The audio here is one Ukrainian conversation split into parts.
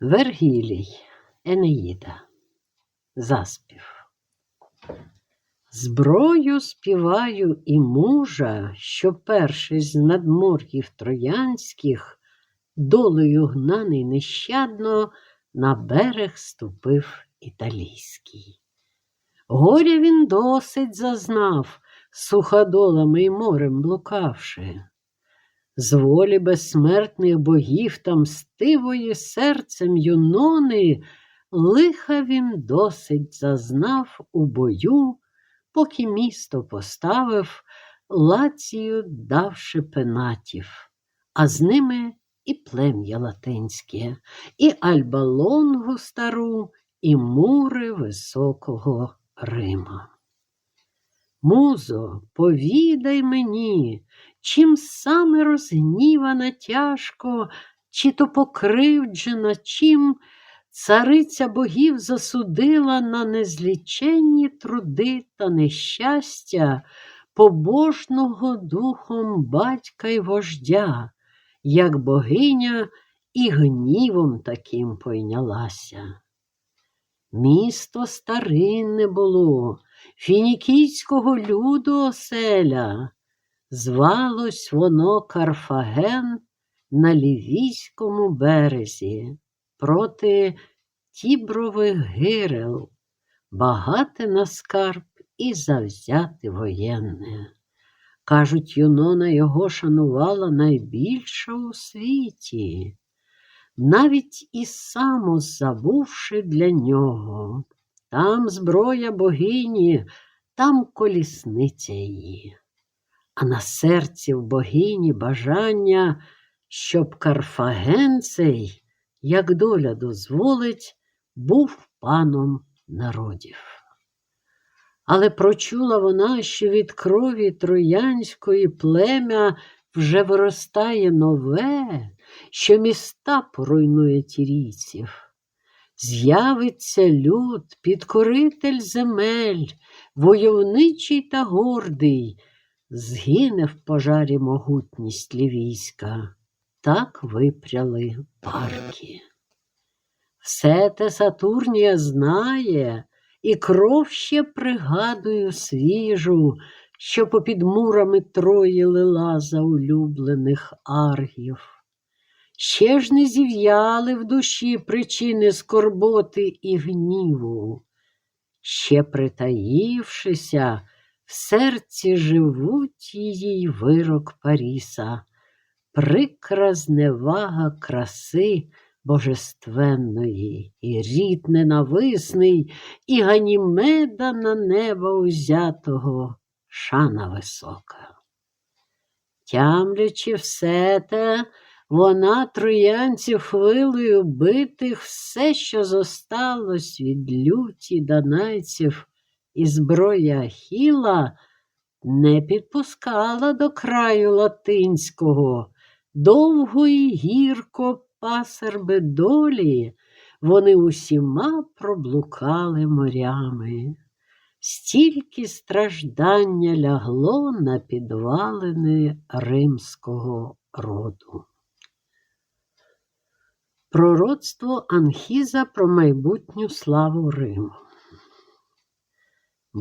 Вергілій, Енеїда, заспів. Зброю співаю і мужа, що перший з надмор'їв троянських, долею гнаний нещадно, на берег ступив італійський. Горя він досить зазнав, суходолами й морем блукавши. З волі безсмертних богів та мстивої серцем юнони, лиха він досить зазнав у бою, поки місто поставив, лацію давши пенатів, а з ними і плем'я латинське, і альбалонгу стару, і мури високого Рима. Музо, повідай мені, чим саме розгнівана тяжко, чи то покривджена, чим цариця богів засудила на незліченні труди та нещастя побожного духом батька й вождя, як богиня і гнівом таким пойнялася. Місто старинне було, фінікійського люду оселя. Звалось воно Карфаген на Лівійському березі проти Тібрових гирел, багате на скарб і завзяти воєнне. Кажуть, Юнона його шанувала найбільше у світі, навіть і само забувши для нього. Там зброя богині, там колісниця її а на серці в богині бажання, щоб Карфаген цей, як доля дозволить, був паном народів. Але прочула вона, що від крові троянської плем'я вже виростає нове, що міста поруйнує тірійців. З'явиться люд, підкоритель земель, войовничий та гордий, згине в пожарі могутність лівійська, так випряли парки. Все те Сатурнія знає, і кров ще пригадую свіжу, що попід мурами трої лила за улюблених аргів. Ще ж не зів'яли в душі причини скорботи і гніву, ще притаївшися, в серці живуть її вирок Паріса, прикра зневага краси божественної, і рід ненависний, і ганімеда на небо узятого шана висока. Тямлячи все те, вона троянців хвилею битих все, що зосталось від люті данайців, і зброя Ахіла не підпускала до краю латинського, довго і гірко пасерби долі, вони усіма проблукали морями. Стільки страждання лягло на підвалини римського роду. Пророцтво Анхіза про майбутню славу Риму.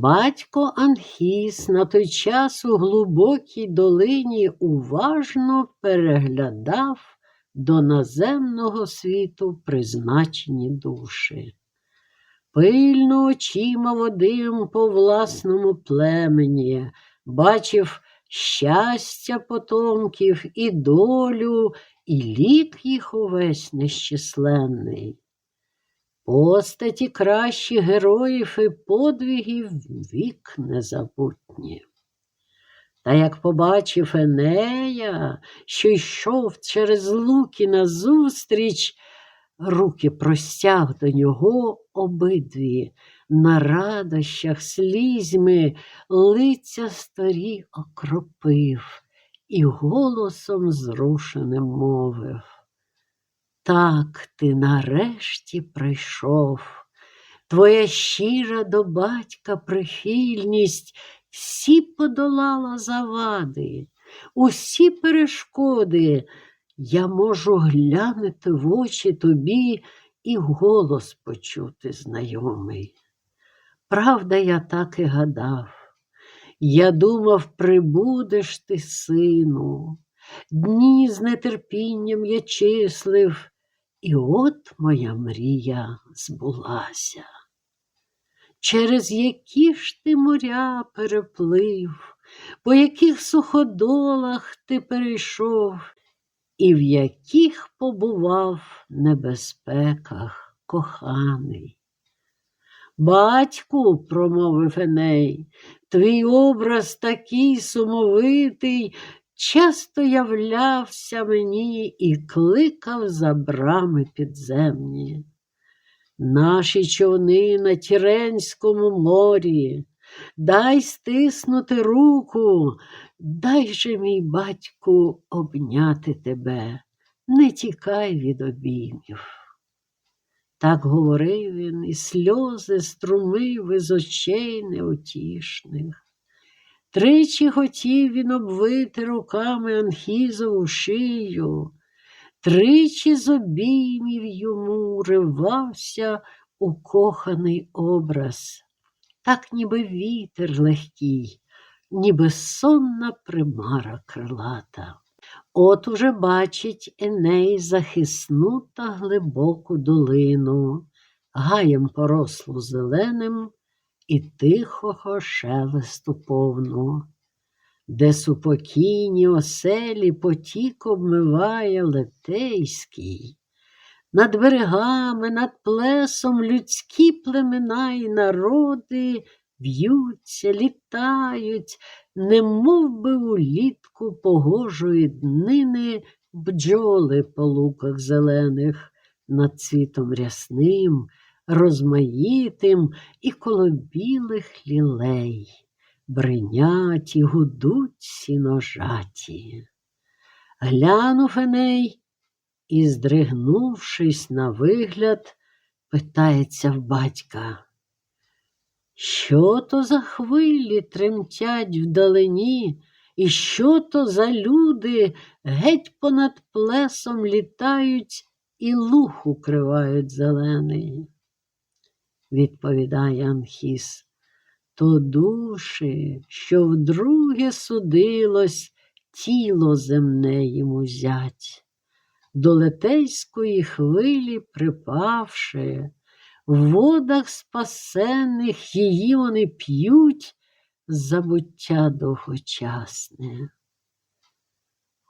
Батько Анхіс на той час у глибокій долині уважно переглядав до наземного світу призначені душі. Пильно очима водим по власному племені, бачив щастя потомків і долю, і лік їх увесь нещисленний. Постаті кращі героїв і подвигів вік незабутні. Та як побачив Енея, що йшов через луки назустріч, руки простяг до нього обидві, на радощах слізьми лиця старі окропив і голосом зрушеним мовив. Так ти нарешті прийшов, твоя щира до батька прихильність всі подолала завади, усі перешкоди. Я можу глянути в очі тобі і голос почути знайомий. Правда, я так і гадав. Я думав, прибудеш ти, сину, дні з нетерпінням я числив, і от моя мрія збулася. Через які ж ти моря переплив, по яких суходолах ти перейшов, і в яких побував небезпеках коханий. Батьку, промовив Еней, твій образ такий сумовитий, часто являвся мені і кликав за брами підземні. Наші човни на Тіренському морі, дай стиснути руку, дай же, мій батьку, обняти тебе, не тікай від обіймів. Так говорив він, і сльози струмив із очей неутішних. Тричі хотів він обвити руками Анхізову шию, тричі з обіймів йому ривався укоханий образ, так ніби вітер легкий, ніби сонна примара крилата. От уже бачить Еней захисну та глибоку долину, гаєм порослу зеленим і тихого шелесту повну, де супокійні оселі потік обмиває летейський, над берегами, над плесом людські племена і народи в'ються, літають, немов би улітку погожої днини бджоли по луках зелених над цвітом рясним, розмаїтим і коло білих лілей, бринять і гудуть сіножаті. Глянув Еней і, здригнувшись на вигляд, питається в батька. Що то за хвилі тремтять вдалині, і що то за люди геть понад плесом літають і луг укривають зелений? Відповідає Анхіс, то душі, що вдруге судилось тіло земне йому зять, до летейської хвилі припавши. В водах спасенних її вони п'ють забуття довгочасне.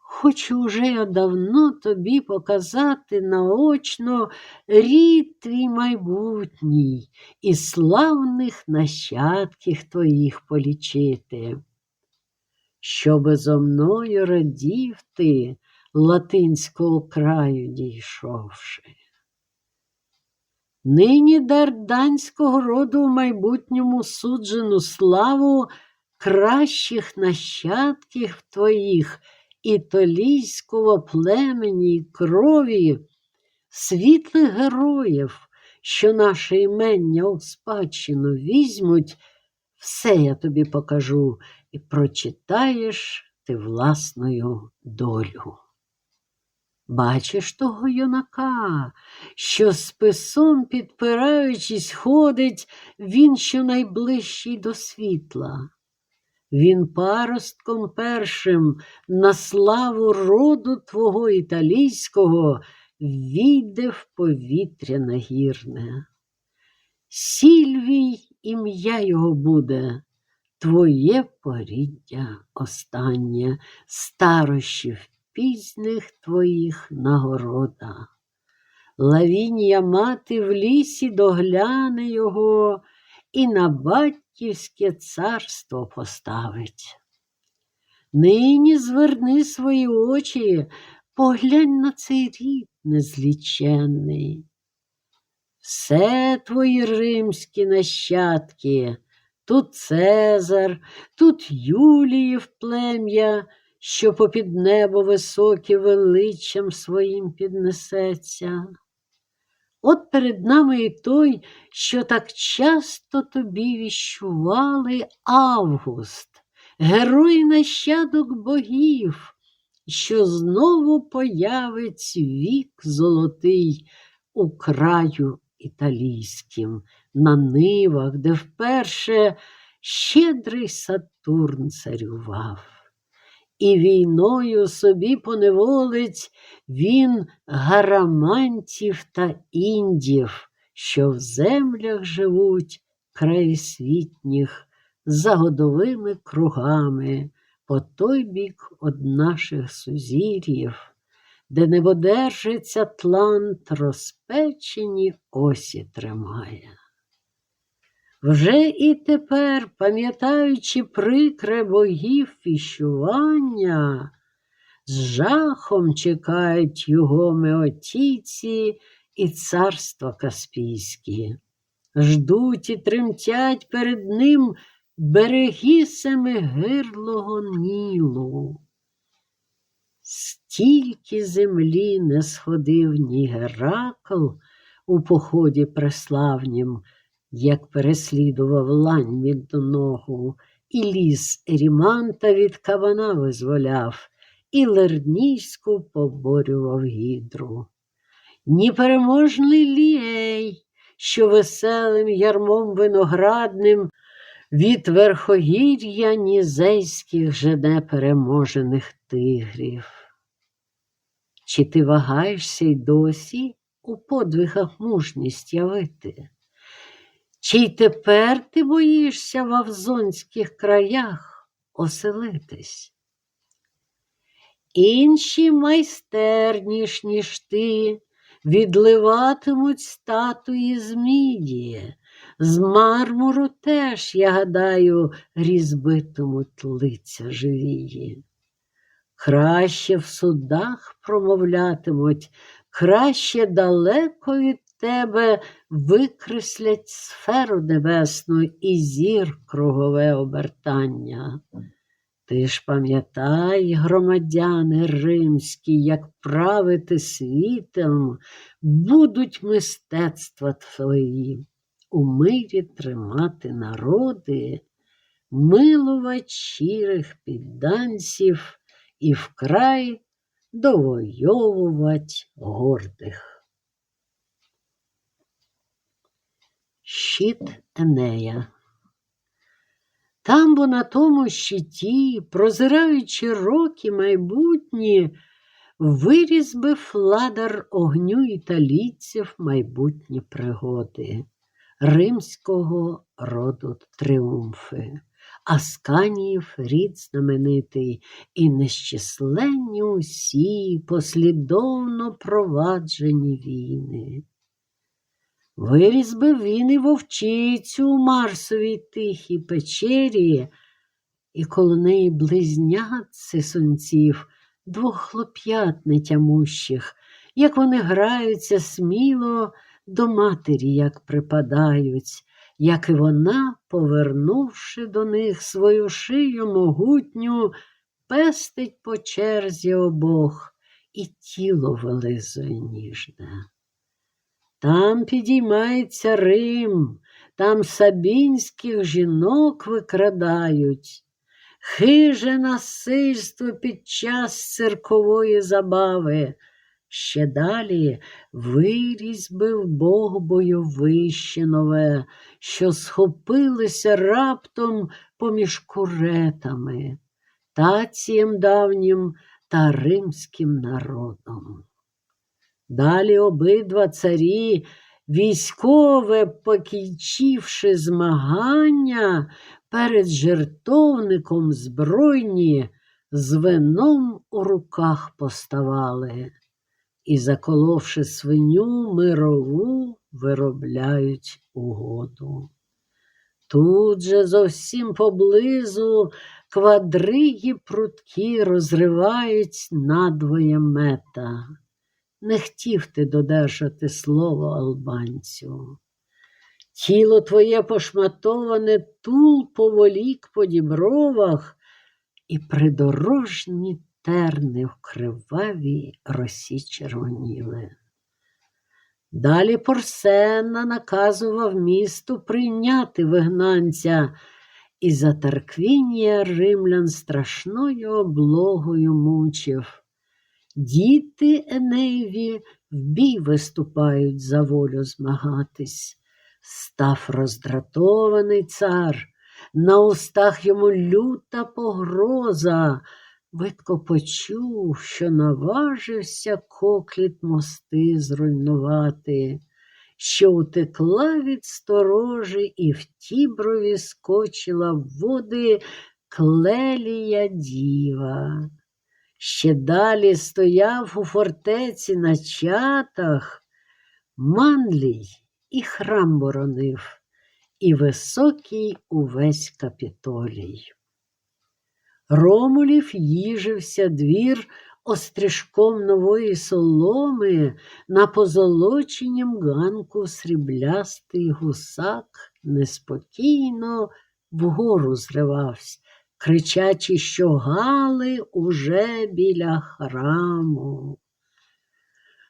Хочу уже я давно тобі показати наочно рід твій майбутній і славних нащадків твоїх полічити. Щоби зо мною радів ти латинського краю дійшовши. Нині дар данського роду в майбутньому суджену славу кращих нащадків твоїх італійського племені крові, світлих героїв, що наше імення у спадщину візьмуть, все я тобі покажу і прочитаєш ти власною долю. Бачиш того юнака, що списом, підпираючись, ходить він щонайближчий до світла. Він паростком першим на славу роду твого італійського війде в повітря нагірне. Сільвій ім'я його буде, твоє поріддя останнє, старощів пізних твоїх нагорода. Лавінія мати в лісі догляне його і на батьківське царство поставить. Нині зверни свої очі, поглянь на цей рід незліченний. Все твої римські нащадки, тут Цезар, тут Юліїв плем'я що попід небо високе величчям своїм піднесеться. От перед нами і той, що так часто тобі віщували Август, герой нащадок богів, що знову появить вік золотий у краю італійським, на нивах, де вперше щедрий Сатурн царював. І війною собі поневолить він гарамантів та індів, що в землях живуть краєсвітніх за годовими кругами по той бік од наших сузір'їв, де небодержець Атлант розпечені осі тримає. Вже і тепер, пам'ятаючи прикре богів віщування, з жахом чекають його меотійці і царства Каспійські, ждуть і тремтять перед ним береги семигирлого Нілу. Стільки землі не сходив ні Геракл у поході преславнім, як переслідував лань від ногу, і ліс Еріманта від кабана визволяв, і Лернійську поборював гідру. Ні переможний лієй, що веселим ярмом виноградним від верхогір'я нізейських жене переможених тигрів. Чи ти вагаєшся й досі у подвигах мужність явити? Чи й тепер ти боїшся в Авзонських краях оселитись? Інші майстерніш, ніж ти, відливатимуть статуї з міді, з мармуру теж, я гадаю, різбитимуть лиця живії. Краще в судах промовлятимуть, краще далеко від тебе викреслять сферу небесну і зір кругове обертання. Ти ж пам'ятай, громадяни римські, як правити світом, будуть мистецтва твої, у мирі тримати народи, милувать щирих підданців і вкрай довойовувать гордих. Щит Енея там, бо на тому щиті, прозираючи роки майбутні, виріз би фладар огню італійців майбутні пригоди, римського роду тріумфи, Асканіїв рід знаменитий, і нещисленні усі послідовно проваджені війни. Виріз би він і вовчицю у Марсовій тихій печері, і коло неї близнят сисунців, двох хлоп'ят нетямущих, як вони граються сміло до матері, як припадають, як і вона, повернувши до них свою шию могутню, пестить по черзі обох і тіло вилизує ніжне. Там підіймається Рим, там сабінських жінок викрадають, хиже насильство під час циркової забави. Ще далі вирізьбив Бог бойовище нове, що схопилися раптом поміж куретами, тацієм давнім та римським народом. Далі обидва царі, військове покінчивши змагання, перед жертовником збройні з вином у руках поставали і, заколовши свиню мирову, виробляють угоду. Тут же зовсім поблизу квадриги пруткі розривають надвоє мета. Не хотів ти додержати слово албанцю. Тіло твоє пошматоване тул поволік по дібровах, і придорожні терни в кривавій росі червоніли. Далі Порсена наказував місту прийняти вигнанця, і за римлян страшною облогою мучив Діти Енеєві в бій виступають за волю змагатись. Став роздратований цар, на устах йому люта погроза. Видко почув, що наважився кокліт мости зруйнувати, що утекла від сторожі і в тіброві скочила в води клелія діва. Ще далі стояв у фортеці на чатах Манлій і храм боронив, і високий увесь капітолій. Ромулів їжився двір острижком нової соломи на позолоченім ганку сріблястий гусак неспокійно вгору зривався, кричачи, що гали уже біля храму.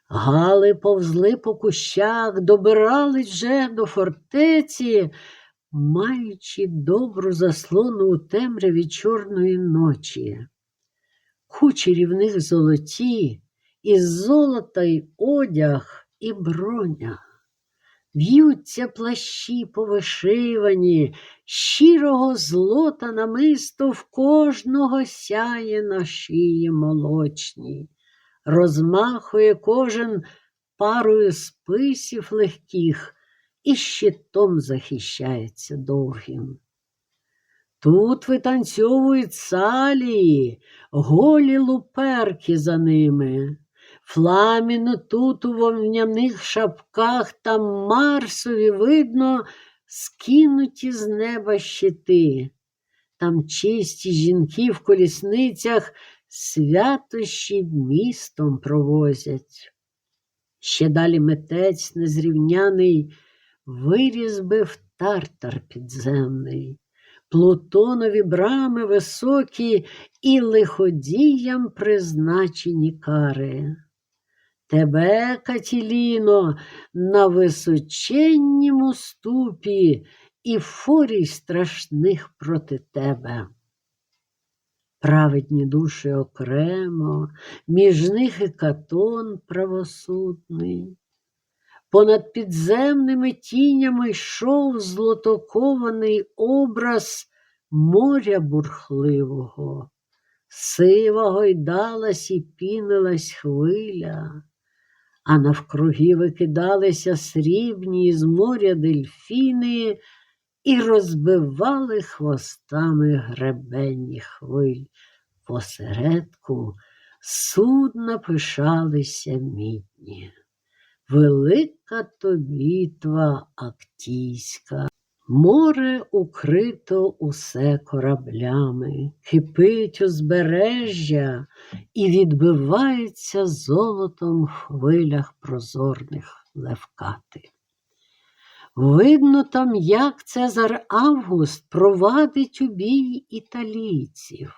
Гали повзли по кущах, добирались вже до фортеці, маючи добру заслону у темряві чорної ночі. Кучері в них золоті, із золота й одяг і броня. В'ються плащі повишивані, щирого злота намисто в кожного сяє на шиї молочній, розмахує кожен парою списів легких і щитом захищається довгим. Тут витанцьовують салії, голі луперки за ними. Фламіну тут у вовняних шапках та Марсові видно скинуті з неба щити. Там чисті жінки в колісницях святощі містом провозять. Ще далі митець незрівняний вирізбив тартар підземний, Плутонові брами високі і лиходіям призначені кари. Тебе, Катіліно, на височеннім ступі і фурій страшних проти тебе. Праведні душі окремо, між них і катон правосудний. Понад підземними тінями йшов злотокований образ моря бурхливого, сива гойдалась і пінилась хвиля, а навкруги викидалися срібні із моря дельфіни і розбивали хвостами гребенні хвиль. Посередку судна пишалися мідні. Велика то бітва Актійська. Море укрито усе кораблями, кипить узбережжя і відбивається золотом в хвилях прозорних левкати. Видно там, як Цезар Август провадить у бій італійців.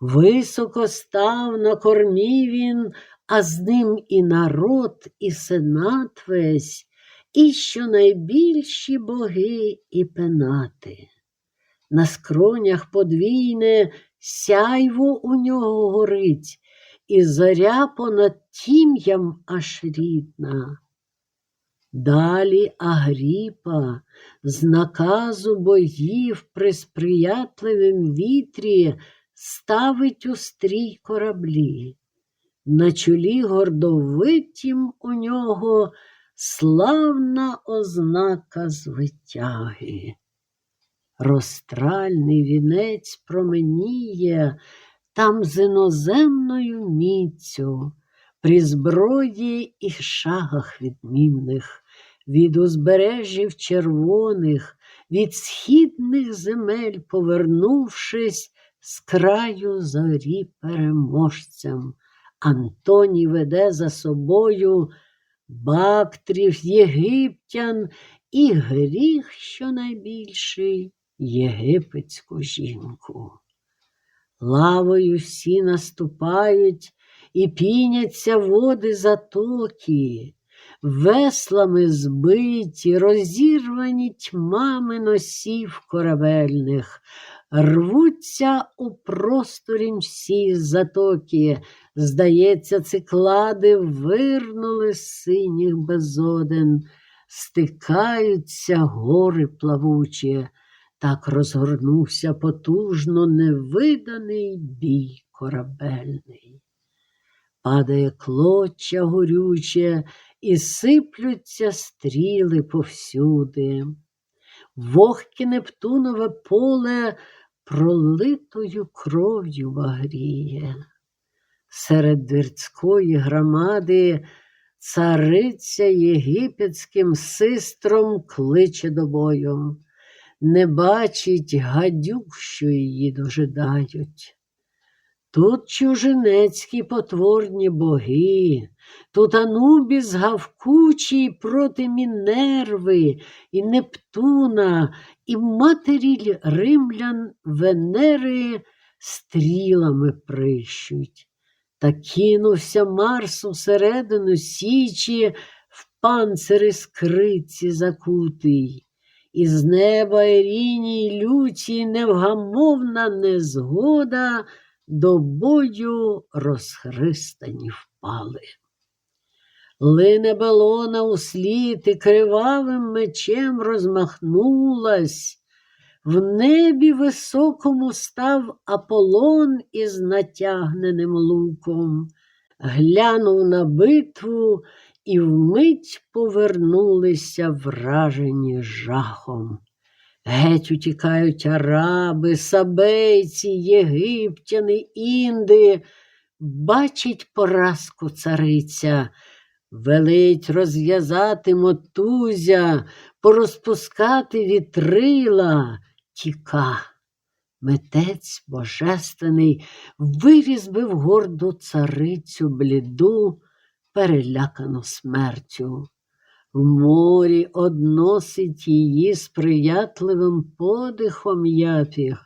Високо став на кормі він, а з ним і народ, і сенат весь, і щонайбільші боги і пенати. На скронях подвійне сяйво у нього горить, і зоря понад тім'ям аж рідна. Далі Агріпа з наказу богів при сприятливім вітрі ставить у стрій кораблі. На чолі гордовитім у нього славна ознака звитяги. Розстральний вінець променіє там з іноземною міцю, при зброї і шагах відмінних, від узбережжів червоних, від східних земель, повернувшись з краю зорі переможцем. Антоній веде за собою бактрів, єгиптян і гріх, що найбільший єгипетську жінку. Лавою всі наступають і піняться води затоки, веслами збиті, розірвані тьмами носів корабельних, рвуться у просторі всі затоки. Здається, циклади вирнули з синіх безоден, стикаються гори плавучі, так розгорнувся потужно невиданий бій корабельний. Падає клоча горюче, і сиплються стріли повсюди. Вогке Нептунове поле пролитою кров'ю багріє. Серед двірцької громади цариця єгипетським систром кличе до бою, не бачить гадюк, що її дожидають. Тут чужинецькі потворні боги, тут Анубіс гавкучий проти Мінерви і Нептуна, і матері римлян Венери стрілами прищуть. Та кинувся Марс усередину січі в панцири скриці закутий. Із неба Іріній люті невгамовна незгода до бою розхристані впали. Лине балона услід і кривавим мечем розмахнулась, в небі високому став Аполлон із натягненим луком, глянув на битву і вмить повернулися вражені жахом. Геть утікають араби, сабейці, єгиптяни, інди. Бачить поразку цариця, велить розв'язати мотузя, порозпускати вітрила, тіка. Митець божественний вирізбив горду царицю бліду, перелякану смертю. В морі односить її сприятливим подихом япіх.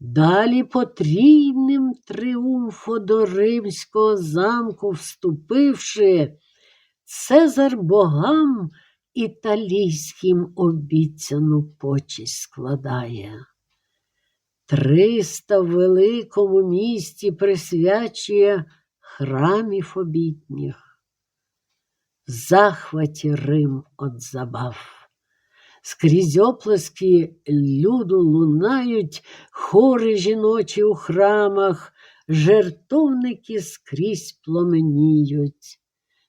Далі потрійним тріумфу до римського замку вступивши, Цезар богам італійським обіцяну почесть складає. Триста в великому місті присвячує храмів обітніх захваті Рим от забав. Скрізь оплески люду лунають, хори жіночі у храмах, жертовники скрізь пломеніють.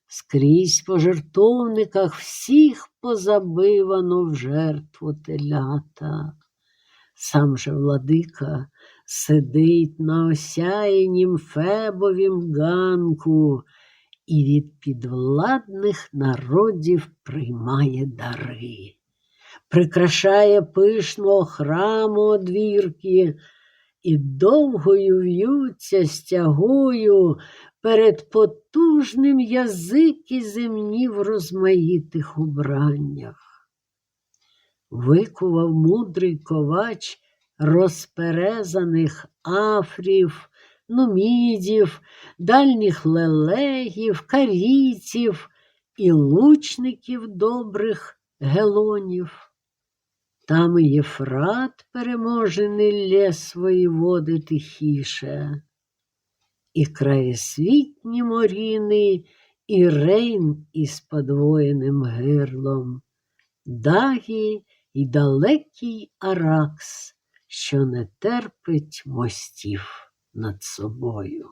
Скрізь по жертовниках всіх позабивано в жертву телята. Сам же владика сидить на осяянім фебовім ганку, і від підвладних народів приймає дари, прикрашає пишного храму одвірки і довгою в'ються стягою перед потужним язики земні в розмаїтих убраннях. Викував мудрий ковач розперезаних афрів, нумідів, дальніх лелегів, карійців і лучників добрих гелонів. Там і Єфрат переможений лє свої води тихіше, і краєсвітні моріни, і рейн із подвоєним гирлом, дагі і далекий Аракс, що не терпить мостів над собою.